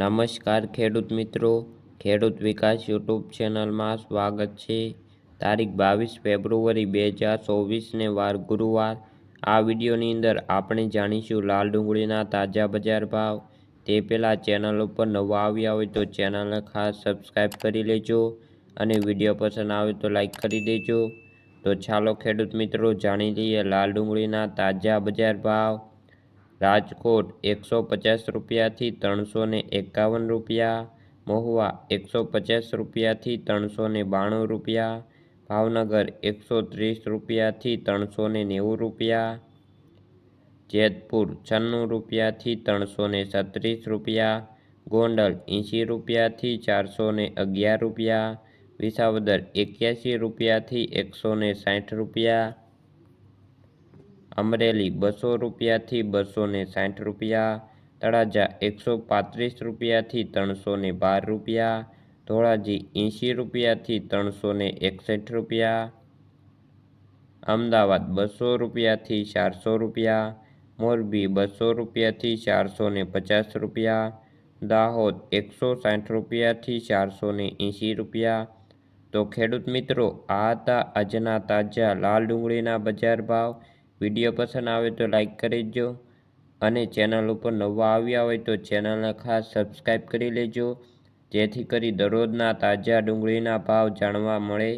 નમસ્કાર ખેડૂત મિત્રો. ખેડૂત વિકાસ યુટ્યુબ ચેનલમાં સ્વાગત છે. તારીખ બાવીસ ફેબ્રુઆરી બે હજાર ચોવીસને વાર ગુરુવાર. આ વિડીયોની અંદર આપણે જાણીશું લાલ ડુંગળીના તાજા બજાર ભાવ. તે પહેલાં ચેનલ ઉપર નવા આવ્યા હોય તો ચેનલને ખાસ સબસ્ક્રાઈબ કરી લેજો અને વીડિયો પસંદ આવે તો લાઈક કરી દેજો. તો ચાલો ખેડૂત મિત્રો, જાણી લઈએ લાલ ડુંગળીના તાજા બજાર ભાવ. રાજકોટ એકસો પચાસ રૂપિયાથી ત્રણસો ને એકાવન રૂપિયા, મહુવા એકસો પચાસ રૂપિયાથી ત્રણસો ને બાણું રૂપિયા, ભાવનગર એકસો ત્રીસ રૂપિયાથી ત્રણસો ને નેવું રૂપિયા, જેતપુર છન્નું રૂપિયાથી ત્રણસો ને છત્રીસ રૂપિયા, ગોંડલ એંશી રૂપિયાથી ચારસો ને અગિયાર રૂપિયા, વિસાવદર એક્યાસી રૂપિયાથી એકસો ને સાઠ રૂપિયા અમરેલી બસો રૂપિયાથી બસો ને સાઠ રૂપિયા, તળાજા એકસો પાંત્રીસ રૂપિયાથી ત્રણસો ને બાર રૂપિયા, ધોળાજી એંશી રૂપિયાથી ત્રણસો ને એકસઠ રૂપિયા, અમદાવાદ બસો રૂપિયાથી ચારસો રૂપિયા, મોરબી બસો રૂપિયાથી ચારસો ને પચાસ રૂપિયા, દાહોદ એકસો સાઠ રૂપિયાથી ચારસો ને એંશી રૂપિયા. તો ખેડૂત મિત્રો, આ હતા આજના તાજા લાલ ડુંગળીના બજાર ભાવ. વીડિયો પસંદ આવે તો લાઈક કરી દેજો અને ચેનલ ઉપર નવા આવ્યા હોય તો ચેનલને ખાસ સબસ્ક્રાઈબ કરી લેજો, જેથી કરી દરરોજના તાજા ડુંગળીના ભાવ જાણવા મળે.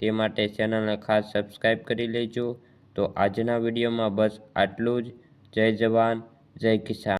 તે માટે ચેનલને ખાસ સબસ્ક્રાઈબ કરી લેજો. તો આજના વિડીયોમાં બસ આટલું જ. જય જવાન, જય કિસાન.